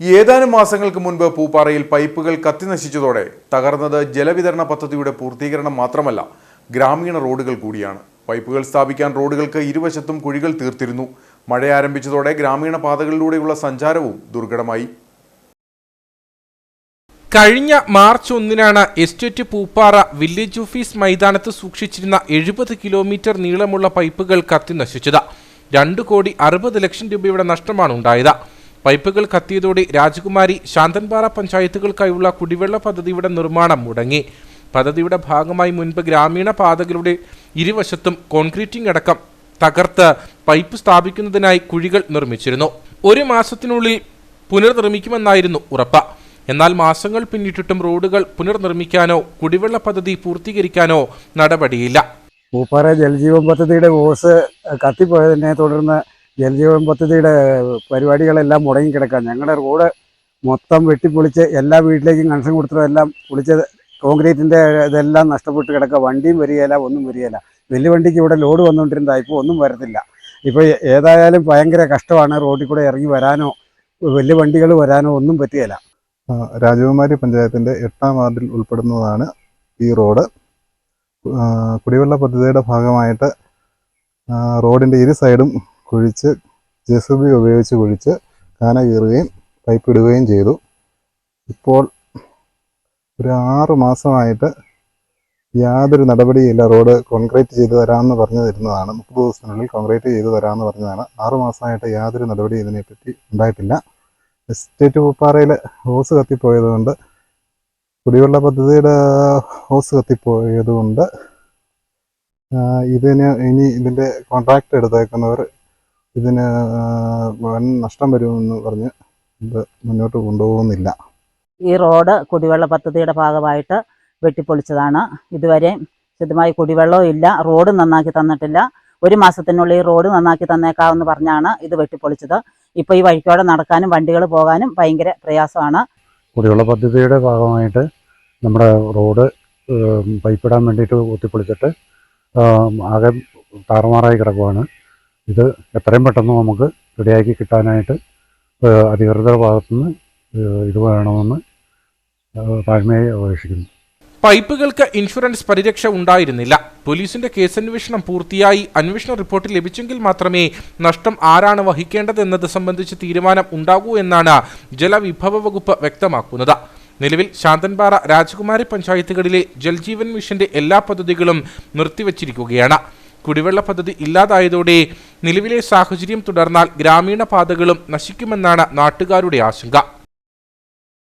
ഏതാനും മാസങ്ങൾക്ക് മുൻപ് പൂപ്പാറയിൽ പൈപ്പുകൾ കത്തിനശിച്ചതോടെ തകർന്നത് ജലവിതരണ പദ്ധതിയുടെ പൂർത്തീകരണം മാത്രമല്ല ഗ്രാമീണ റോഡുകൾ കൂടിയാണ്. പൈപ്പുകൾ സ്ഥാപിക്കാൻ റോഡുകൾക്ക് ഇരുവശത്തും കുഴികൾ തീർത്തിരുന്നു. മഴ ആരംഭിച്ചതോടെ ഗ്രാമീണ പാതകളിലൂടെയുള്ള സഞ്ചാരവും ദുർഘടമായി. കഴിഞ്ഞ മാർച്ച് ഒന്നിനാണ് എസ്റ്റേറ്റ് പൂപ്പാറ വില്ലേജ് ഓഫീസ് മൈതാനത്ത് സൂക്ഷിച്ചിരുന്ന എഴുപത് കിലോമീറ്റർ നീളമുള്ള പൈപ്പുകൾ കത്തി കത്തിനശിച്ചത് രണ്ട് കോടി അറുപത് ലക്ഷം രൂപയുടെ നഷ്ടമാണ് ഉണ്ടായത്. പൈപ്പുകൾ കത്തിയതോടെ രാജകുമാരി ശാന്തൻപാറ പഞ്ചായത്തുകൾക്കായുള്ള കുടിവെള്ള പദ്ധതിയുടെ നിർമ്മാണം മുടങ്ങി. പദ്ധതിയുടെ ഭാഗമായി മുൻപ് ഗ്രാമീണ പാതകളുടെ ഇരുവശത്തും കോൺക്രീറ്റിംഗ് അടക്കം തകർത്ത് പൈപ്പ് സ്ഥാപിക്കുന്നതിനായി കുഴികൾ നിർമ്മിച്ചിരുന്നു. ഒരു മാസത്തിനുള്ളിൽ പുനർനിർമ്മിക്കുമെന്നായിരുന്നു ഉറപ്പ്. എന്നാൽ മാസങ്ങൾ പിന്നിട്ടിട്ടും റോഡുകൾ പുനർനിർമ്മിക്കാനോ കുടിവെള്ള പദ്ധതി പൂർത്തീകരിക്കാനോ നടപടിയില്ല. പൂപ്പാറ ജലജീവൻ പദ്ധതിയുടെ ഓസ് കത്തിപ്പോയതിനെ തുടർന്ന് ജലജീവൻ പദ്ധതിയുടെ പരിപാടികളെല്ലാം മുടങ്ങിക്കിടക്കാം ഞങ്ങളുടെ റോഡ് മൊത്തം വെട്ടിപ്പൊളിച്ച് എല്ലാ വീട്ടിലേക്കും കണക്ഷൻ കൊടുത്തതെല്ലാം പൊളിച്ച് കോൺക്രീറ്റിന്റെ ഇതെല്ലാം നഷ്ടപ്പെട്ട് കിടക്കുക. വണ്ടിയും വരികയില്ല ഒന്നും വരികയില്ല. വലിയ വണ്ടിക്ക് ഇവിടെ ലോഡ് വന്നുകൊണ്ടിരുന്നതാണ് ഇപ്പോൾ ഒന്നും വരത്തില്ല. ഇപ്പോൾ ഏതായാലും ഭയങ്കര കഷ്ടമാണ് റോഡിൽ കൂടെ ഇറങ്ങി വരാനോ വലിയ വണ്ടികൾ വരാനോ ഒന്നും പറ്റുകയില്ല. രാജകുമാരി പഞ്ചായത്തിന്റെ എട്ടാം വാർഡിൽ ഉൾപ്പെടുന്നതാണ് ഈ റോഡ്. കുടിവെള്ള പദ്ധതിയുടെ ഭാഗമായിട്ട് റോഡിന്റെ ഇരു സൈഡും കുഴിച്ച് ജെ സി ബി ഉപയോഗിച്ച് കുഴിച്ച് കാന കീറുകയും പൈപ്പ് ഇടുകയും ചെയ്തു. ഇപ്പോൾ ഒരു ആറ് മാസമായിട്ട് യാതൊരു നടപടിയില്ല. റോഡ് കോൺക്രീറ്റ് ചെയ്തു തരാമെന്ന് പറഞ്ഞു തരുന്നതാണ്. മുപ്പത് ദിവസത്തിനുള്ളിൽ കോൺക്രീറ്റ് ചെയ്തു തരാമെന്ന് പറഞ്ഞതാണ്. ആറ് മാസമായിട്ട് യാതൊരു നടപടി ഇതിനെപ്പറ്റി ഉണ്ടായിട്ടില്ല. എസ്റ്റേറ്റ് പൂപ്പാറയിൽ ഹോസ് കത്തിപ്പോയതുകൊണ്ട് കുടിവെള്ള പദ്ധതിയുടെ ഹോസ് കത്തിപ്പോയതുകൊണ്ട് ഇതിന് ഇനി ഇതിന്റെ കോൺട്രാക്റ്റ് എടുത്തേക്കുന്നവർ ഇതിന് വൻ നഷ്ടം വരുമെന്ന് പറഞ്ഞ് ഇത് മുന്നോട്ട് കൊണ്ടുപോകുന്നില്ല. ഈ റോഡ് കുടിവെള്ള പദ്ധതിയുടെ ഭാഗമായിട്ട് വെട്ടിപ്പൊളിച്ചതാണ്. ഇതുവരെ ശുദ്ധമായി കുടിവെള്ളവും ഇല്ല റോഡ് നന്നാക്കി തന്നിട്ടില്ല. ഒരു മാസത്തിനുള്ളിൽ ഈ റോഡ് നന്നാക്കി തന്നേക്കാവെന്ന് പറഞ്ഞാണ് ഇത് വെട്ടിപ്പൊളിച്ചത്. ഇപ്പോൾ ഈ വഴിക്കോടെ നടക്കാനും വണ്ടികൾ പോകാനും ഭയങ്കര പ്രയാസമാണ്. കുടിവെള്ള പദ്ധതിയുടെ ഭാഗമായിട്ട് നമ്മുടെ റോഡ് പൈപ്പിടാൻ വേണ്ടിയിട്ട് കുത്തിപ്പൊളിച്ചിട്ട് ആകെ താറുമാറായി കിടക്കുവാണ്. ഇത് എത്രയും പെട്ടെന്ന് നമുക്ക് റെഡിയാക്കി കിട്ടാനായിട്ട് അധികൃതരുടെ ഭാഗത്തുനിന്ന് ഇത് വേണമെന്ന് താഴ്മയായി അപേക്ഷിക്കുന്നു. പൈപ്പുകൾക്ക് ഇൻഷുറൻസ് പരിരക്ഷ ഉണ്ടായിരുന്നില്ല. പോലീസിന്റെ കേസന്വേഷണം പൂർത്തിയായി. അന്വേഷണ റിപ്പോർട്ട് ലഭിച്ചെങ്കിൽ മാത്രമേ നഷ്ടം ആരാണ് വഹിക്കേണ്ടതെന്നത് സംബന്ധിച്ച് തീരുമാനം ഉണ്ടാകൂ എന്നാണ് ജലവിഭവ വകുപ്പ് വ്യക്തമാക്കുന്നത്. നിലവിൽ ശാന്തൻപാറ രാജകുമാരി പഞ്ചായത്തുകളിലെ ജൽജീവൻ മിഷന്റെ എല്ലാ പദ്ധതികളും നിർത്തിവച്ചിരിക്കുകയാണ്. കുടിവെള്ള പദ്ധതി ഇല്ലാതായതോടെ നിലവിലെ സാഹചര്യം തുടർന്നാൽ ഗ്രാമീണ പാതകളും നശിക്കുമെന്നാണ് നാട്ടുകാരുടെ ആശങ്ക.